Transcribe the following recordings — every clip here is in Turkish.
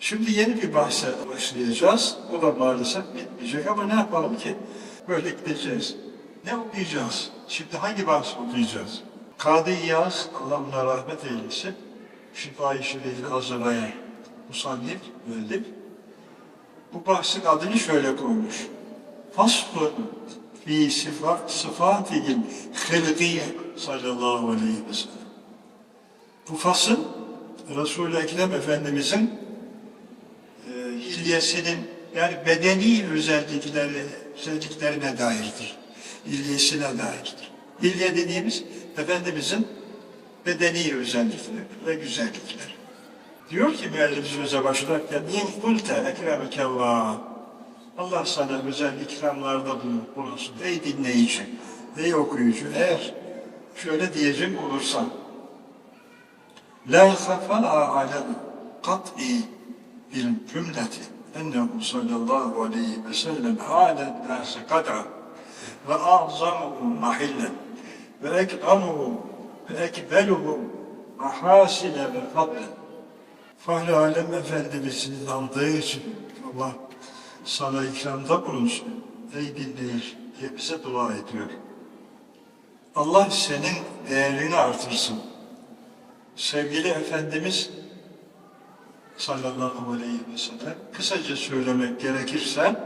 Şimdi yeni bir bahse başlayacağız. O da maalesef bitmeyecek ama ne yapalım ki? Böyle gideceğiz. Ne okuyacağız? Şimdi hangi bahsi okuyacağız? Kadı İyaz, Allah ona rahmet eylesin. Şifa-i Şerif'i hazırlayan Musannif, müellif. Bu bahsin adını şöyle koymuş. Faslun fi sıfat, sıfatihil hılkiye sallallahu aleyhi ve sellem. Bu fasıl Resul-i Ekrem Efendimizin hilyesinin yani bedeni özellikleri, özelliklerine dairdir. Hilyesine dairdir. Hilye dediğimiz Efendimizin bedeni özellikleri ve güzellikleri. Diyor ki müellif söze başlarken İn kulte ekremekallah Allah sana özel ikramlarda bulunsun. Ey dinleyici, ey okuyucu, eğer şöyle diyecek olursan La khafala alem kat'i bil cümleti ennehu sallallahu aleyhi ve sellem halen nâsi kad'a ve a'zamuhu mahillen ve ek'amuhu ve ekbeluhu mahasine ve fadlen Fahri Alem Efendimiz'in aldığı için Allah sana ikramda bulunsun. Ey dinleyici diye dua ediyor. Allah senin değerini artırsın. Sevgili Efendimiz sallallahu aleyhi ve sellem kısaca söylemek gerekirse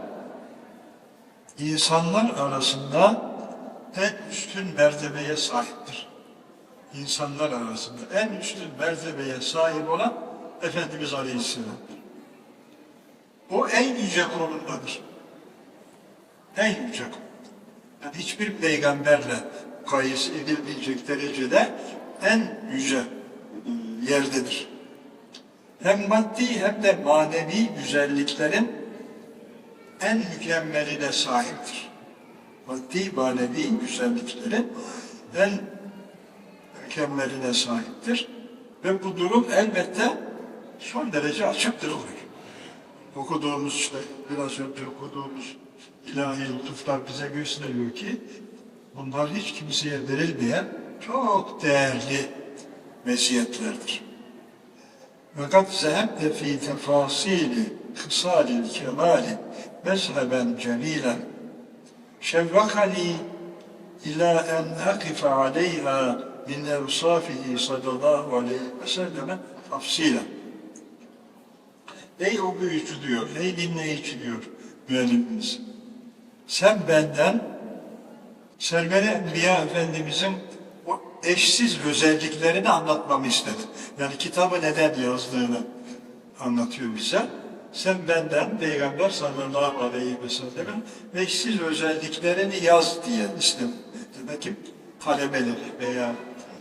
insanlar arasında en üstün mertebeye sahiptir. İnsanlar arasında en üstün mertebeye sahip olan Efendimiz Aleyhisselam'dır. O en yüce konumdadır. En yüce konum. Yani hiçbir peygamberle mukayese edilmeyecek derecede en yüce e, yerdedir. Hem maddi hem de manevi güzelliklerin en mükemmeline sahiptir. Maddi manevi güzelliklerin en mükemmeline sahiptir. Ve bu durum elbette son derece açıktır oluyor. Okuduğumuz işte biraz önce okuduğumuz ilahi lütuflar bize gösteriyor ki bunlar hiç kimseye verilmeyen çok değerli meziyetlerdir. Fakat zehebte fi tefasili kısalil kemali mezheben cemilen şevvakani ila en akife aleyha min evsafihi sallallahu aleyhi ve selleme tafsilen. Ey okuyucu diyor, ey dinleyici diyor müellifimiz. Sen benden Server-i Enbiya Efendimizin eşsiz özelliklerini anlatmamı istedin. Yani kitabı neden yazdığını anlatıyor bize. Sen benden Peygamber sallallahu aleyhi ve sellem'in eşsiz özelliklerini yaz diye istedim. Demek ki talebeleri veya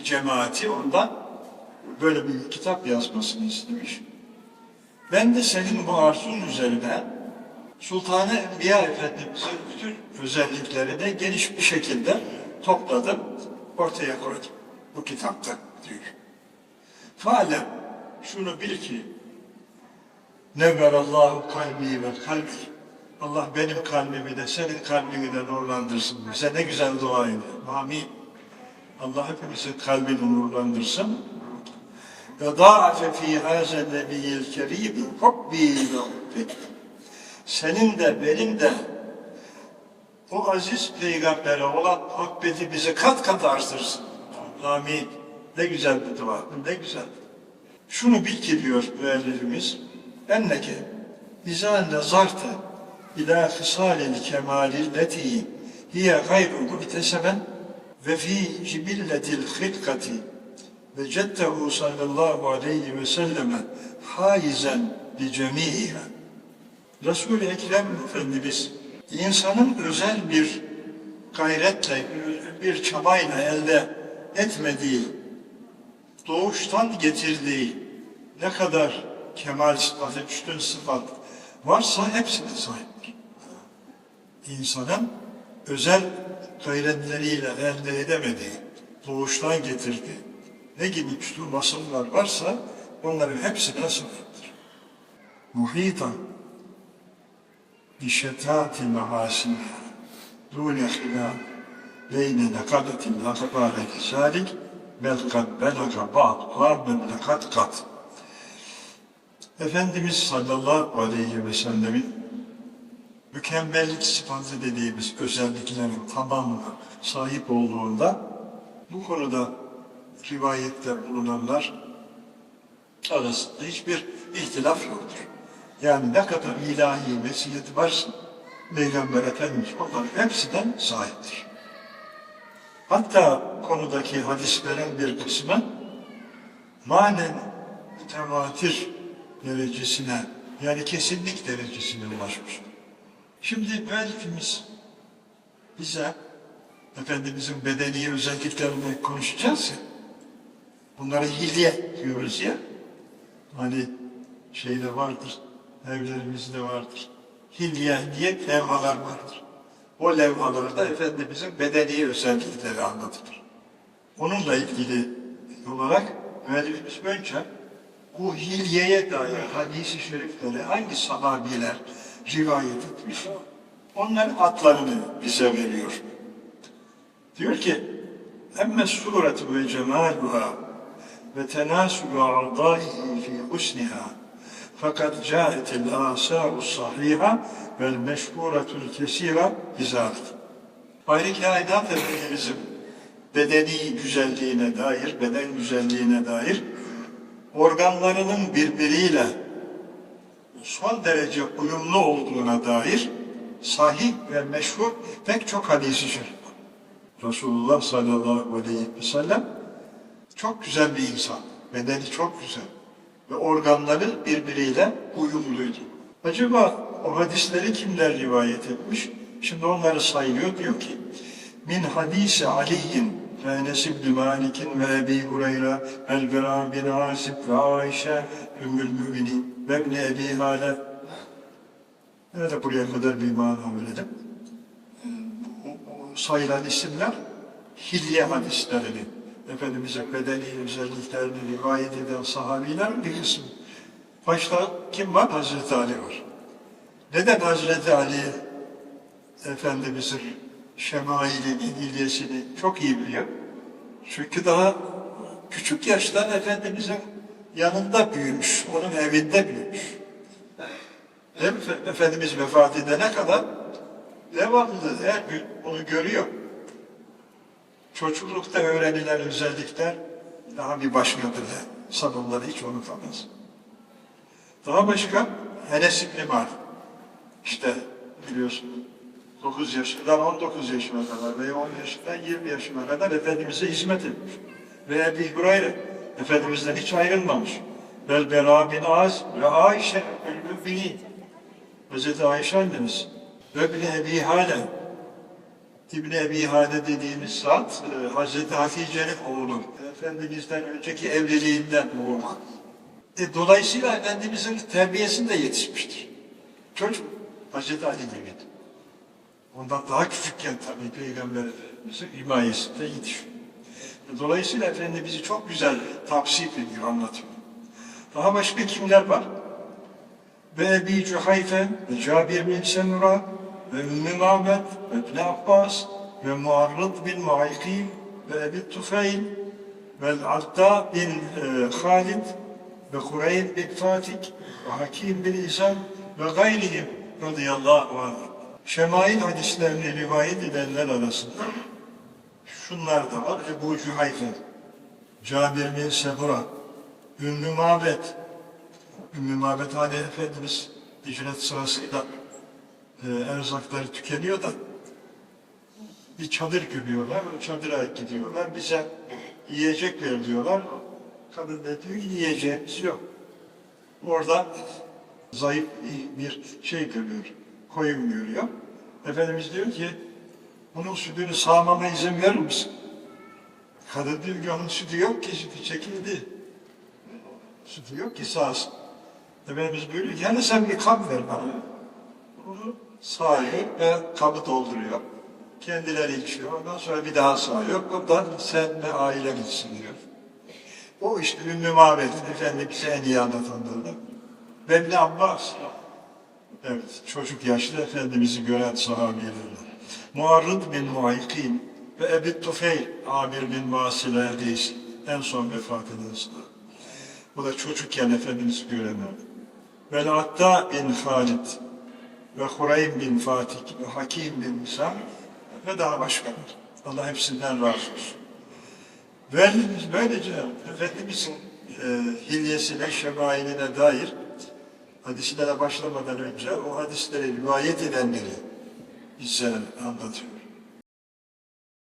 cemaati ondan böyle bir kitap yazmasını istemiş. Ben de senin bu arzun üzerine Sultan-ı Enbiya Efendimiz'in bütün özelliklerini geniş bir şekilde topladım, ortaya koydum bu kitapta diyor. Faalem şunu bil ki Nevverallahu kalbi ve kalbi Allah benim kalbimi de senin kalbini de nurlandırsın. Bize ne güzel dua ediyor. Amin. Allah hepimizin kalbini nurlandırsın. Ve da'afe fî hâzel nebiyyil kerîm hubbi ve. Senin de benim de o aziz peygambere olan muhabbeti bizi kat kat artırsın. Amin. Ne güzel bir dua, ne güzel. Şunu bil ki diyor müellifimiz, enneke izâ nezarte ilâ hısâlil kemâlil letî hiye gayru muhteseben ve fî cibilletil hılkati ve ceddehu sallallahu aleyhi ve selleme haizen li cemîhâ. Resul-i Ekrem Efendimiz insanın özel bir gayretle, bir çabayla elde etmediği, doğuştan getirdiği ne kadar kemal sıfatı, üstün sıfat varsa hepsine sahiptir. İnsanın özel gayretleriyle elde edemediği, doğuştan getirdiği ne gibi üstün vasıflar varsa onların hepsine sahiptir. Muhita بشتات المحاسن دون خلاف بين نقدة الأخبار كذلك بل قد بلغ بعضها من لقد قد Efendimiz sallallahu aleyhi ve sellemin mükemmellik sıfatı dediğimiz özelliklerin tamamına sahip olduğunda bu konuda rivayette bulunanlar arasında hiçbir ihtilaf yoktur. Yani ne kadar ilahi mesiyeti varsa Peygamber Efendimiz onların hepsinden sahiptir. Hatta konudaki hadislerin bir kısmı manen mütevatir derecesine yani kesinlik derecesine ulaşmış. Şimdi müellifimiz bize Efendimizin bedeni özelliklerini konuşacağız ya. Bunlara hilye diyoruz ya. Hani şeyde vardır, evlerimizde vardır. Hilye diye levhalar vardır. O levhalarda Efendimizin bedeni özellikleri anlatılır. Onunla ilgili olarak müellifimiz önce bu hilyeye dair hadisi şerifleri hangi sahabiler rivayet etmiş, onların adlarını bize veriyor. Diyor ki, emme suretu ve cemaluha ve tenasülü a'daihi fi husniha fakat caetil asâ'u sahiha vel meşhuretul kesira izâlik. Ayrı kainat Efendimizin bedeni güzelliğine dair, beden güzelliğine dair organlarının birbiriyle son derece uyumlu olduğuna dair sahih ve meşhur pek çok hadisi şerif. Resulullah sallallahu aleyhi ve sellem çok güzel bir insan. Bedeni çok güzel. Ve organları birbiriyle uyumluydu. Acaba o hadisleri kimler rivayet etmiş? Şimdi onları sayıyor. Diyor ki, Min hadisi Ali'in Enes ibn Malik'in ve Ebi Hureyre, El-Bera bin Azib ve Ayşe, Ümmül Müminin ve İbni Ebi Hale. Nerede buraya kadar bir mana verelim? Bu sayılan isimler hilye hadislerinin, Efendimiz'e bedeni özelliklerini rivayet eden sahabiler bir kısmı. Başta kim var? Hazreti Ali var. Neden Hazreti Ali Efendimiz'in şemailini, hilyesini çok iyi biliyor? Çünkü daha küçük yaştan Efendimiz'in yanında büyümüş, onun evinde büyümüş. Hem Efendimiz vefat edene kadar devamlı her gün onu görüyor. Çocuklukta öğrenilen özellikler daha bir başkadır. Sabırları hiç unutamaz. Daha başka Enes İbni Malik. İşte biliyorsun 9 yaşından 19 yaşına kadar veya 10 yaşından 20 yaşına kadar Efendimiz'e hizmet etmiş. Ve Ebi Hureyre Efendimiz'den hiç ayrılmamış. Vel Bera bin Az ve Ayşe el-Mü'minin. Hazreti Ayşe annemiz ve İbni Ebi Hale İbni Ebi Hale dediğimiz zat e, Hazreti Hatice'nin oğlu. Efendimiz'den önceki evliliğinden oğlu. E, dolayısıyla Efendimiz'in terbiyesinde yetişmiştir. Çocuk Hazreti Ali gibi. Ondan daha küçükken tabii Peygamber Efendimiz'in himayesinde yetişiyor. Dolayısıyla Efendimiz'i çok güzel tavsip ediyor, anlatıyor. Daha başka kimler var? Ve Ebi Cuhayfe, Cabir bin Semura, Ümmü Mabet, ve İbni Abbas, ve Muarrıd bin Muaykim, ve Ebi Tufayl, ve Alta bin e, Halid, ve Kureyb bin Fatik, ve Hakim bin İzam, ve gayrihim radıyallahu anh. Şemail hadislerini rivayet edenler arasında şunlar da var. Ebu Cühayfe, Cabir bin Semura, Ümmü Mabet, Ümmü Mabet Ali Efendimiz hicret sırasında e, erzakları tükeniyor da bir çadır görüyorlar, o çadıra gidiyorlar, bize yiyecek ver diyorlar. Kadın da diyor ki yiyeceğimiz yok. Orada zayıf bir şey görüyor, koyun görüyor. Efendimiz diyor ki, bunun sütünü sağmama izin verir misin? Kadın diyor ki onun sütü yok ki, sütü çekildi. Sütü yok ki sağsın. Efendimiz buyuruyor ki, yani sen bir kap ver bana. Sağıyor ve kabı dolduruyor. Kendileri içiyor, ondan sonra bir daha sağıyor. Ondan sen ve ailen içsin diyor. O işte Ümmü Mabet, Efendimiz'e en iyi anlatanlardan. İbni Abbas. Evet, çocuk yaşlı Efendimiz'i gören sahabilerden. Muarrıd bin Muaykin ve Ebi Tufeyl, Amir bin Vasile'deyiz. En son vefat sahabe. Bu da çocukken Efendimiz'i görenler. Ve Atta bin Halid ve Hureym bin Fatih ve Hakim bin Misam ve daha başkaları. Allah hepsinden razı olsun. Böylece Efendimizin e, hilyesine, şemailine dair hadislere başlamadan önce o hadisleri rivayet edenleri bize anlatıyor.